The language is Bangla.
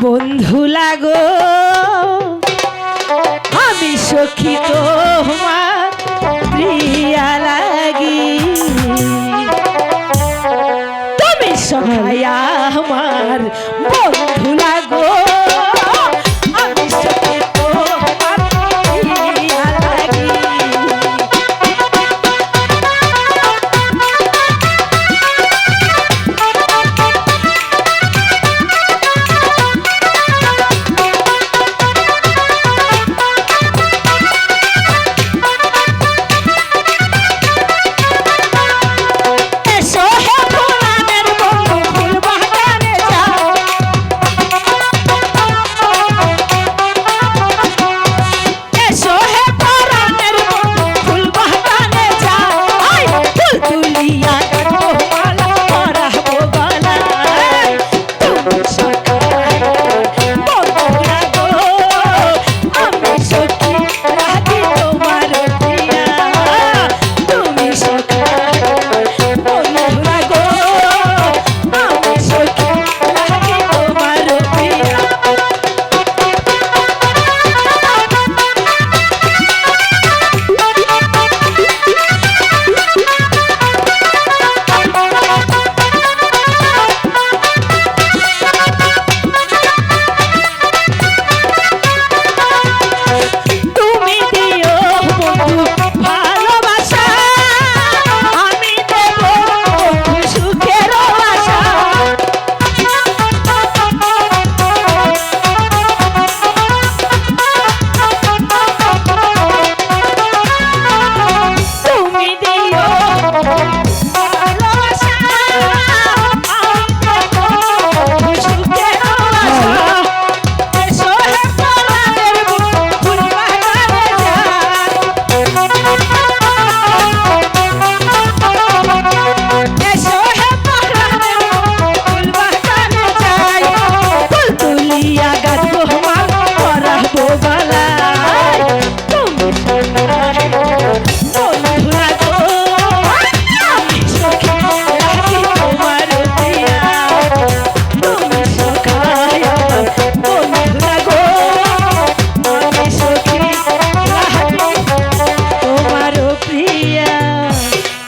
বন্ধু লাগো। আমি সখী তোমার প্রিয়া লাগি। তুমি সহায় আমার বন্ধু